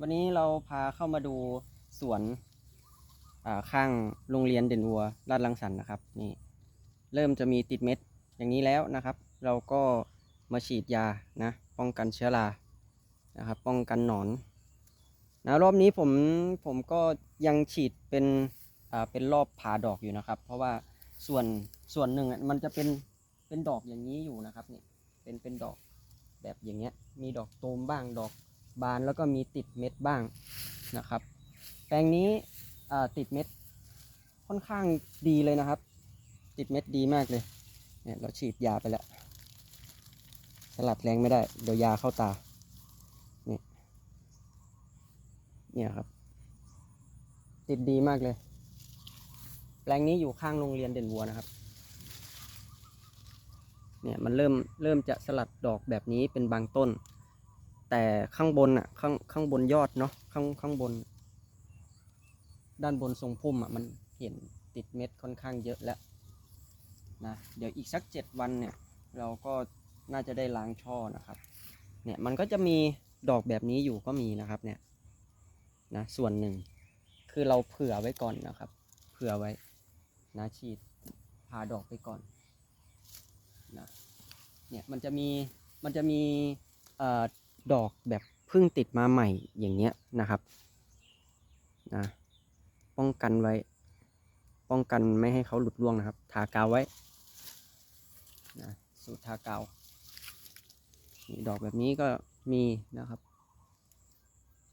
วันนี้เราพาเข้ามาดูสวนข้างโรงเรียนเด่นวัวลาดลังสรรค์นะครับนี่เริ่มจะมีติดเม็ดอย่างนี้แล้วนะครับ เราก็มาฉีดยานะป้องกันเชื้อรานะครับป้องกันหนอนนะรอบนี้ผมผมก็ยังฉีดเป็นอ่าเป็นรอบผ่าดอกอยู่นะครับ เพราะว่าส่วนส่วนหนึ่งอะมันจะเป็นเป็นดอกอย่างนี้อยู่นะครับนี่เป็นเป็นดอกแบบอย่างเงี้ยมีดอกตูมบ้างดอก บานแล้วก็มีติดเม็ดบ้างนะครับ แปลงนี้ติดเม็ดค่อนข้างดีเลยนะครับ ติดเม็ดดีมากเลย เนี่ยเราฉีดยาไปแล้ว สลัดแรงไม่ได้เดี๋ยวยาเข้าตา เนี่ยเนี่ยครับ ติดดีมากเลย แปลงนี้อยู่ข้างโรงเรียนเด่นวัวนะครับ เนี่ยมันเริ่มเริ่มจะสลัดดอกแบบนี้เป็นบางต้น แต่ข้างบนอะข้างข้างบนยอดเนาะข้างข้างบน ด้านบนทรงพุ่มอะมันเห็นติดเม็ดค่อนข้างเยอะแล้วนะเดี๋ยวอีกสักเจ็ดวันเนี่ย เราก็น่าจะได้ล้างช่อนะครับ เนี่ยมันก็จะมีดอกแบบนี้อยู่ก็มีนะครับเนี่ยนะส่วนหนึ่ง คือเราเผื่อไว้ก่อนนะครับ เผื่อไว้นะฉีดผ่าดอกไปก่อนนะเนี่ยมันจะมีมันจะมีเอ่อ ดอกแบบเพิ่งติดมาใหม่อย่างเงี้ยนะครับนะป้องกันไว้ ป้องกันไม่ให้เขาหลุดร่วงนะครับ ทากาวไว้นะสูตรทากาวนี่ดอกแบบนี้ก็มีนะครับ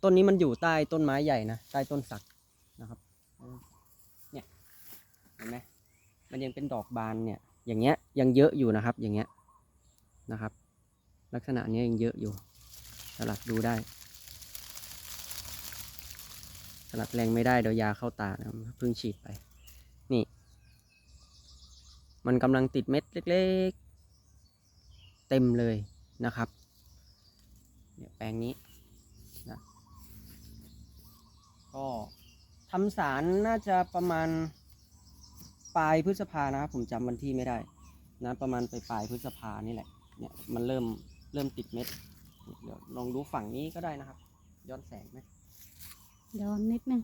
ต้นนี้มันอยู่ใต้ต้นไม้ใหญ่นะใต้ต้นสักนะครับเนี่ยเห็นไหมมันยังเป็นดอกบานเนี่ย อย่างเงี้ยยังเยอะอยู่นะครับ อย่างเงี้ยนะครับ ลักษณะนี้ยังเยอะอยู่ สลัดดูได้ สลัดแรงไม่ได้เดี๋ยวยาเข้าตานะครับเพิ่งฉีดไป นี่ มันกำลังติดเม็ดเล็กๆ เต็มเลยนะครับ เนี่ยแปลงนี้นะก็ทำสารน่าจะประมาณปลายพฤษภานะครับผมจำวันที่ไม่ได้นะประมาณไปปลายพฤษภานี่แหละเนี่ยมันเริ่มเริ่มติดเม็ด เดี๋ยวลองดูฝั่งนี้ก็ได้นะครับ ย้อนแสงไหมย้อนนิดนึง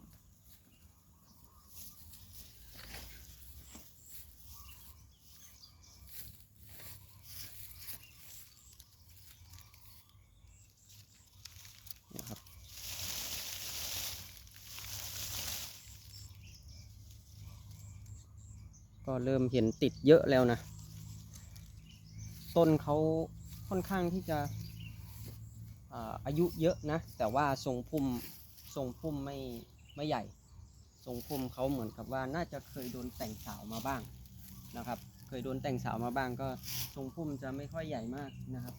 เนี่ยครับก็เริ่มเห็นติดเยอะแล้วนะ ต้นเขาค่อนข้างที่จะ อ่าอายุเยอะนะ แต่ว่าทรงพุ่มทรงพุ่มไม่ไม่ใหญ่ ทรงพุ่มเขาเหมือนกับว่าน่าจะเคยโดนแต่งสาวมาบ้างนะครับ เคยโดนแต่งสาวมาบ้างก็ทรงพุ่มจะไม่ค่อยใหญ่มากนะครับ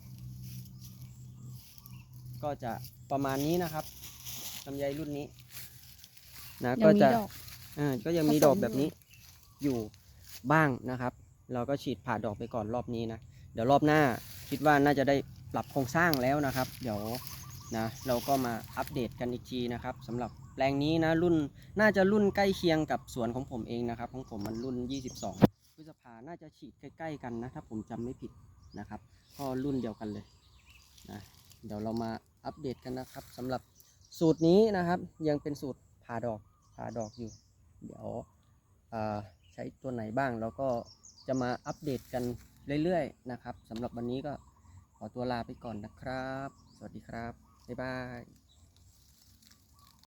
ก็จะประมาณนี้นะครับลำไยรุ่นนี้นะยัก็งมีจะดอกอ่าก็ยังมีผสมดอกแบบอยู่นี้อยู่บ้างนะครับ เราก็ฉีดผ่าดอกไปก่อนรอบนี้นะ เดี๋ยวรอบหน้าคิดว่าน่าจะได้ ปรับโครงสร้างแล้วนะครับ เดี๋ยวนะเราก็มาอัปเดตกันอีกทีนะครับสำหรับแปลงนี้นะรุ่นน่าจะรุ่นใกล้เคียงกับสวนของผมเองนะครับ ของผมมันรุ่น 22 พฤษภาน่าจะฉีดใกล้ ๆ กันนะ ถ้าผมจำไม่ผิดนะครับก็รุ่นเดียวกันเลยนะเดี๋ยวเรามาอัปเดตกันนะครับสำหรับสูตรนี้นะครับ ยังเป็นสูตรผ่าดอกผ่าดอกอยู่ เดี๋ยวใช้ตัวไหนบ้างแล้วก็จะมาอัปเดตกันเรื่อยๆนะครับสำหรับวันนี้ก็ ขอตัวลาไปก่อนนะครับ สวัสดีครับ บ๊ายบาย